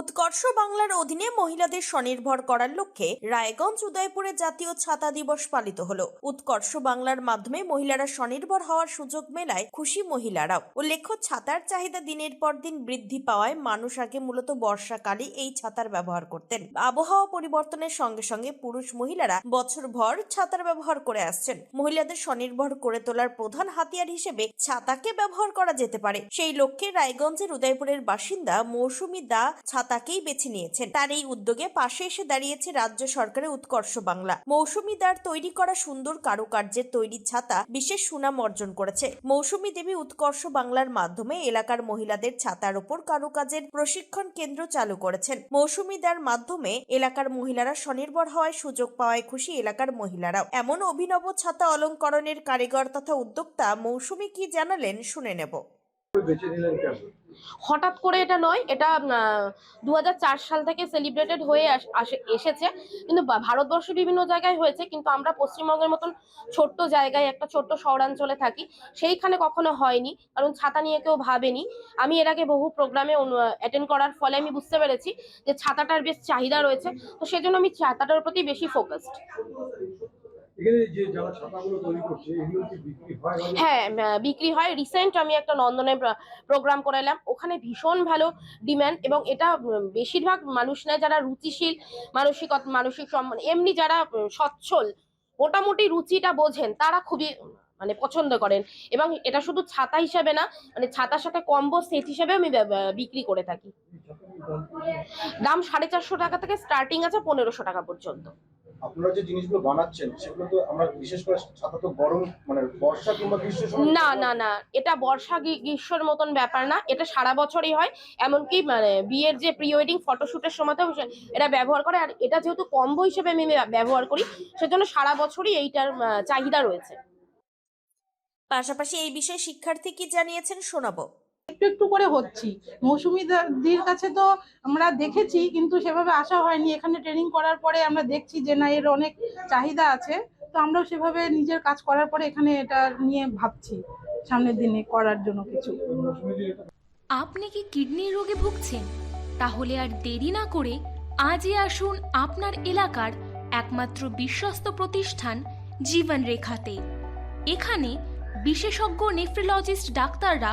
উৎকর্ষ বাংলার অধীনে মহিলাদের স্বনির্ভর করার লক্ষ্যে রায়গঞ্জ উদয়পুরে জাতীয় ছাতা দিবস পালিত হলো। উৎকর্ষ বাংলার মাধ্যমে মহিলারা স্বনির্ভর হওয়ার সুযোগ মেলায় খুশি মহিলারাও। উল্লেখ্য, ছাতার চাহিদা দিনের পর দিন বৃদ্ধি পাওয়ায় মানুষ আগে মূলত বর্ষাকালে এই ছাতার ব্যবহার করতেন। আবহাওয়া পরিবর্তনের সঙ্গে সঙ্গে পুরুষ মহিলারা বছরভর ছাতার ব্যবহার করে আসছেন। মহিলাদের স্বনির্ভর করে তোলার প্রধান হাতিয়ার হিসেবে ছাতাকে ব্যবহার করা যেতে পারে। সেই লক্ষ্যে রায়গঞ্জের উদয়পুরের বাসিন্দা মৌসুমী দা ছাতাকেই বেছে নিয়েছেন। তার এই উদ্যোগে পাশে এসে দাঁড়িয়েছে রাজ্য সরকারের উৎকর্ষ বাংলা। মৌসুমী দার তৈরি করা সুন্দর কারুকার্যের তৈরি ছাতা বিশেষ সুনাম অর্জন করেছে। মৌসুমী দেবী উৎকর্ষ বাংলার মাধ্যমে এলাকার মহিলাদের ছাতার উপর কারুকাজের প্রশিক্ষণ কেন্দ্র চালু করেছেন। মৌসুমী দার মাধ্যমে এলাকার মহিলারা স্বনির্ভর হওয়ায় সুযোগ পাওয়ায় খুশি এলাকার মহিলারাও। এমন অভিনব ছাতা অলঙ্করণের কারিগর তথা উদ্যোক্তা মৌসুমী কি জানালেন শুনে নেব। হঠাৎ করে এটা নয়, এটা দু হাজার চার সাল থেকে সেলিব্রেটেড হয়ে এসেছে। কিন্তু ভারতবর্ষের বিভিন্ন জায়গায় হয়েছে, কিন্তু আমরা পশ্চিমবঙ্গের মতন ছোট্ট জায়গায়, একটা ছোট্ট শহরাঞ্চলে থাকি। সেইখানে কখনো হয়নি, কারণ ছাতা নিয়ে কেউ ভাবেনি। আমি এর আগে বহু প্রোগ্রামে অ্যাটেন্ড করার ফলে আমি বুঝতে পেরেছি যে ছাতাটার বেশ চাহিদা রয়েছে। তো সেজন্য আমি ছাতাটার প্রতি বেশি ফোকাসড এখানে যে যারা ছাতাগুলো তৈরি করছে এগুলো কি বিক্রি হয়? হ্যাঁ বিক্রি হয়। রিসেন্ট আমি একটা নন্দনে প্রোগ্রাম করালাম ওখানে ভীষণ ভালো ডিমান্ড এবং এটা বেশিরভাগ মানুষ না যারা রুচিশীল মানসিক মানসিক সম্মান এমনি যারা সচ্ছল মোটামুটি রুচিটা বোঝেন তারা খুবই মানে পছন্দ করেন। এবং এটা শুধু ছাতা হিসেবে না মানে ছাতার সাথে কম্বো সেট হিসেবে আমি বিক্রি করে থাকি। দাম সাড়ে চারশো টাকা থেকে স্টার্টিং আছে পনেরোশো টাকা পর্যন্ত। আপনারা যে জিনিসগুলো বানাচ্ছেন সেগুলো তো আমরা বিশেষ করে ছাতা তো গরম মানে বর্ষা কিংবা গ্রীষ্মের সময় না না না এটা বর্ষা গ্রী- গ্রীষ্মের মতন ব্যাপার না এটা সারা বছরই হয় এমনকি মানে বিয়ের যে প্রি ওয়েডিং ফটোশুটের সময়তেও এটা ব্যবহার করে আর এটা যেহেতু কম্বো হিসেবে আমি ব্যবহার করি সেজন্য সারা বছরই এইটার চাহিদা রয়েছে। পাশাপাশি এই বিষয়ে শিক্ষার্থী কি জানিয়েছেন শোনাবো। একটু একটু করে হচ্ছি। মৌসুমি দির কাছে তো আমরা দেখেছি, কিন্তু সেভাবে আসা হয়নি। এখানে ট্রেনিং করার পরে আমরা দেখছি যে, না, এর অনেক চাহিদা আছে। তো আমরাও সেভাবে নিজের কাজ করার পরে এখানে এটা নিয়ে ভাবছি, সামনের দিনে করার জন্য কিছু। আপনি কি কিডনির রোগে ভুগছেন? তাহলে আর দেরি না করে আজই আসুন আপনার এলাকার একমাত্র বিশ্বস্ত প্রতিষ্ঠান জীবন রেখাতে এখানে বিশেষজ্ঞ নেফ্রোলজিস্ট ডাক্তাররা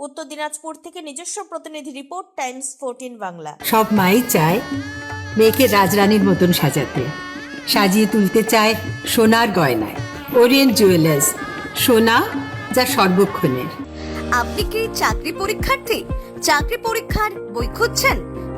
উত্তর দিনাজপুর থেকে নিজস্ব প্রতিনিধি রিপোর্ট টাইমস ফোরটিন বাংলা। সব মাই চায় মেয়েকে রাজরানীর মতন সাজাতে। সাজিয়ে তুলতে চায় সোনার গয়নায়। ওরিয়েন্ট জুয়েলার্স সোনা যা সর্বক্ষণের। আপনি কি চাকরি পরীক্ষার্থী? চাকরি পরীক্ষার বই খুঁজছেন?